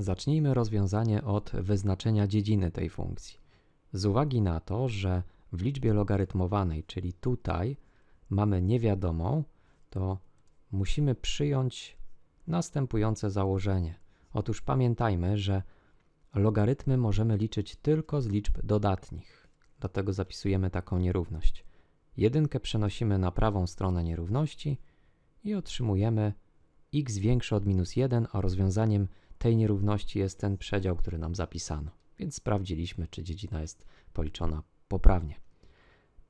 Zacznijmy rozwiązanie od wyznaczenia dziedziny tej funkcji. Z uwagi na to, że w liczbie logarytmowanej, czyli tutaj, mamy niewiadomą, to musimy przyjąć następujące założenie. Otóż pamiętajmy, że logarytmy możemy liczyć tylko z liczb dodatnich. Dlatego zapisujemy taką nierówność. Jedynkę przenosimy na prawą stronę nierówności i otrzymujemy x większe od minus 1, a rozwiązaniem tej nierówności jest ten przedział, który nam zapisano. Więc sprawdziliśmy, czy dziedzina jest policzona poprawnie.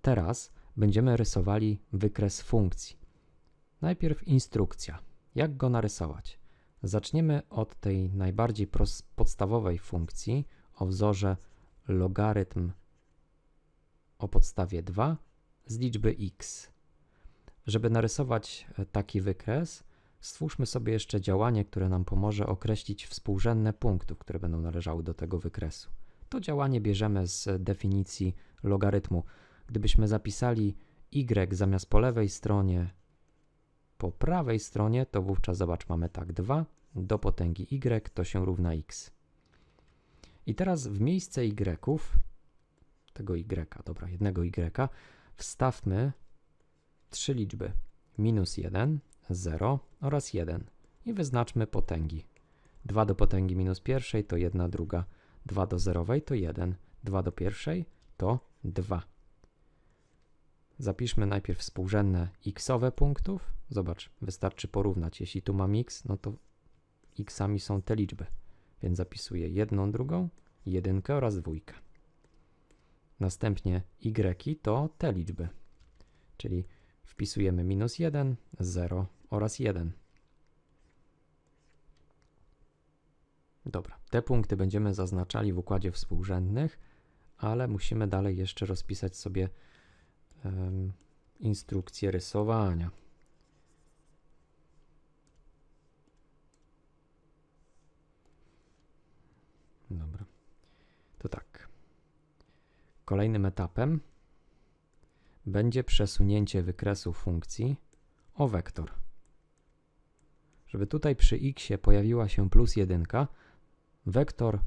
Teraz będziemy rysowali wykres funkcji. Najpierw instrukcja. Jak go narysować? Zaczniemy od tej najbardziej podstawowej funkcji o wzorze logarytm o podstawie 2 z liczby x. Żeby narysować e, taki wykres, stwórzmy sobie jeszcze działanie, które nam pomoże określić współrzędne punktów, które będą należały do tego wykresu. To działanie bierzemy z definicji logarytmu. Gdybyśmy zapisali y zamiast po lewej stronie po prawej stronie, to wówczas zobacz, mamy tak 2 do potęgi y to się równa x. I teraz w miejsce y, tego y, dobra, jednego y, wstawmy trzy liczby minus 1, 0 oraz 1 i wyznaczmy potęgi. 2 do potęgi minus pierwszej to 1 druga, 2 do zerowej to 1, 2 do pierwszej to 2. Zapiszmy najpierw współrzędne xowe punktów. Zobacz, wystarczy porównać. Jeśli tu mam x, no to xami są te liczby. Więc zapisuję jedną, drugą, jedynkę oraz dwójkę. Następnie y to te liczby, czyli wpisujemy minus 1, 0 oraz 1. Dobra, te punkty będziemy zaznaczali w układzie współrzędnych, ale musimy dalej jeszcze rozpisać sobie um, instrukcję rysowania. Dobra. To tak. Kolejnym etapem będzie przesunięcie wykresu funkcji o wektor. Żeby tutaj przy x pojawiła się plus 1, wektor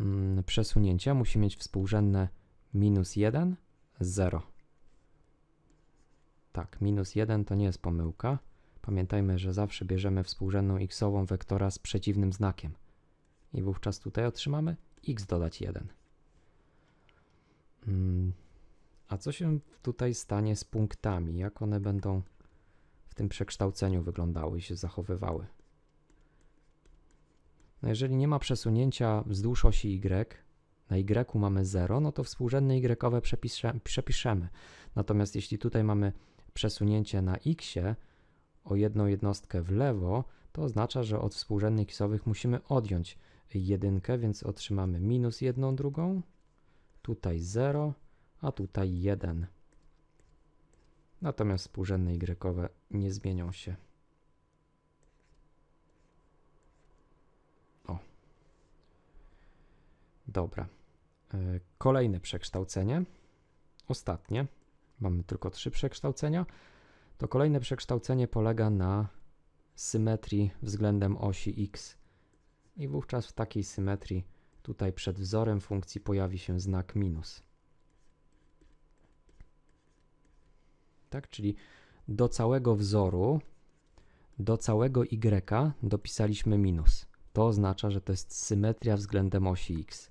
mm, przesunięcia musi mieć współrzędne minus 1, 0. Tak, minus 1 to nie jest pomyłka. Pamiętajmy, że zawsze bierzemy współrzędną xową wektora z przeciwnym znakiem. I wówczas tutaj otrzymamy x dodać 1. Hmm. A co się tutaj stanie z punktami? Jak one będą w tym przekształceniu wyglądały i się zachowywały? No jeżeli nie ma przesunięcia wzdłuż osi y, na y mamy 0, no to współrzędne y przepisze, przepiszemy. Natomiast jeśli tutaj mamy przesunięcie na x o jedną jednostkę w lewo, to oznacza, że od współrzędnych xowych musimy odjąć jedynkę, więc otrzymamy minus jedną drugą, tutaj 0, a tutaj 1. Natomiast współrzędne y nie zmienią się. O. Dobra. E, kolejne przekształcenie. Ostatnie. Mamy tylko trzy przekształcenia. To kolejne przekształcenie polega na symetrii względem osi x. I wówczas w takiej symetrii tutaj przed wzorem funkcji pojawi się znak minus. Tak? Czyli do całego wzoru, do całego y dopisaliśmy minus. To oznacza, że to jest symetria względem osi x.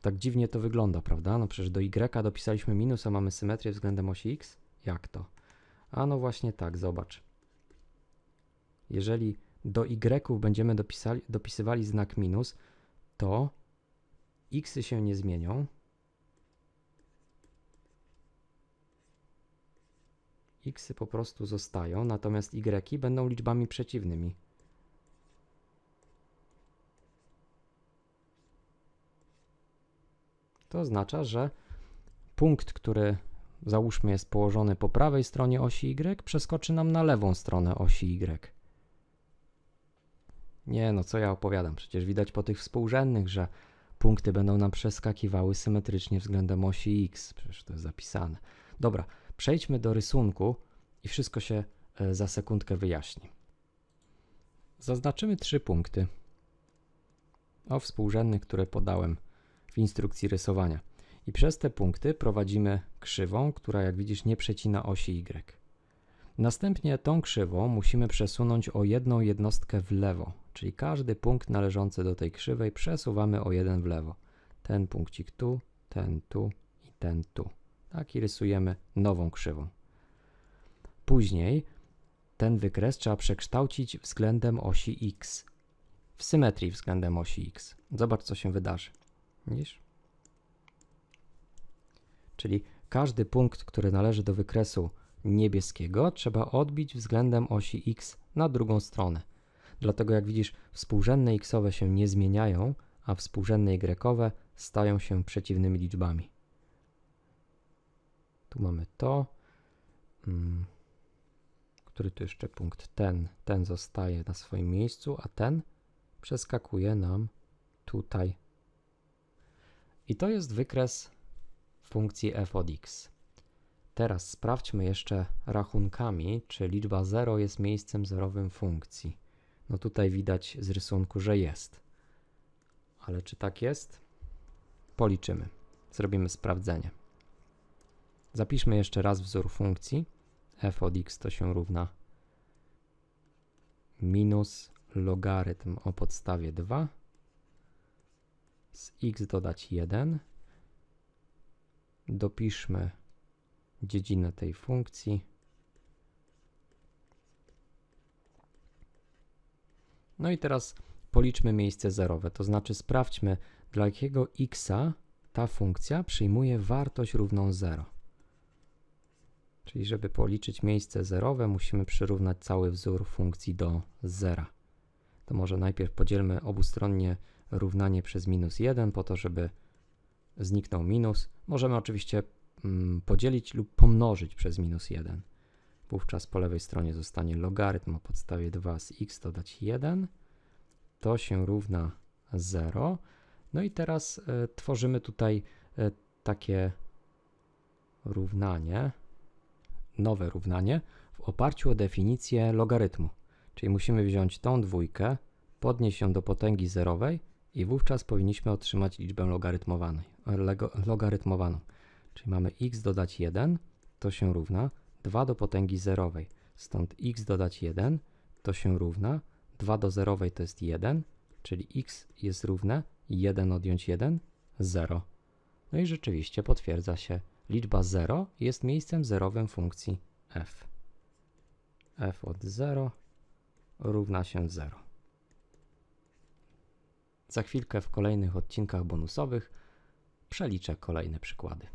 Tak dziwnie to wygląda, prawda? No przecież do y dopisaliśmy minus, a mamy symetrię względem osi x? Jak to? A no właśnie tak, zobacz. Jeżeli do y będziemy dopisali, dopisywali znak minus, to xy się nie zmienią, xy po prostu zostają, natomiast y będą liczbami przeciwnymi. To oznacza, że punkt, który załóżmy jest położony po prawej stronie osi y, przeskoczy nam na lewą stronę osi y. Nie, no co ja opowiadam, przecież widać po tych współrzędnych, że punkty będą nam przeskakiwały symetrycznie względem osi x, przecież to jest zapisane. Dobra, Przejdźmy do rysunku i wszystko się e, za sekundkę wyjaśni. Zaznaczymy trzy punkty. o współrzędnych, które podałem w instrukcji rysowania. I przez te punkty prowadzimy krzywą, która jak widzisz nie przecina osi y. Następnie tą krzywą musimy przesunąć o jedną jednostkę w lewo, czyli każdy punkt należący do tej krzywej przesuwamy o jeden w lewo. Ten punkcik tu, ten tu i ten tu. Tak i rysujemy nową krzywą. Później ten wykres trzeba przekształcić względem osi x. W symetrii względem osi x. Zobacz, co się wydarzy. Widzisz? Czyli każdy punkt, który należy do wykresu niebieskiego, trzeba odbić względem osi x na drugą stronę. Dlatego jak widzisz, współrzędne xowe się nie zmieniają, a współrzędne y stają się przeciwnymi liczbami. Tu mamy to. Mm. Który tu jeszcze punkt? Ten. Ten zostaje na swoim miejscu, a ten przeskakuje nam tutaj. I to jest wykres funkcji f od x. Teraz sprawdźmy jeszcze rachunkami, czy liczba 0 jest miejscem zerowym funkcji. No tutaj widać z rysunku, że jest. Ale czy tak jest? Policzymy. Zrobimy sprawdzenie. Zapiszmy jeszcze raz wzór funkcji. f od x to się równa minus logarytm o podstawie 2 z x dodać 1. Dopiszmy dziedzinę tej funkcji. No i teraz policzmy miejsce zerowe, to znaczy sprawdźmy, dla jakiego x ta funkcja przyjmuje wartość równą 0. Czyli żeby policzyć miejsce zerowe, musimy przyrównać cały wzór funkcji do zera. To może najpierw podzielmy obustronnie równanie przez minus 1, po to, żeby zniknął minus. Możemy oczywiście mm, podzielić lub pomnożyć przez minus 1. Wówczas po lewej stronie zostanie logarytm o podstawie 2 z x dodać 1. To się równa 0. No i teraz y, tworzymy tutaj y, takie równanie nowe równanie w oparciu o definicję logarytmu. Czyli musimy wziąć tą dwójkę, podnieść ją do potęgi zerowej i wówczas powinniśmy otrzymać liczbę logarytmowanej, logarytmowaną. Czyli mamy x dodać 1, to się równa 2 do potęgi zerowej. Stąd x dodać 1 to się równa 2 do zerowej to jest 1, czyli x jest równe 1 odjąć 1, 0. No i rzeczywiście potwierdza się liczba 0 jest miejscem zerowym funkcji f. f od 0 równa się 0. Za chwilkę w kolejnych odcinkach bonusowych przeliczę kolejne przykłady.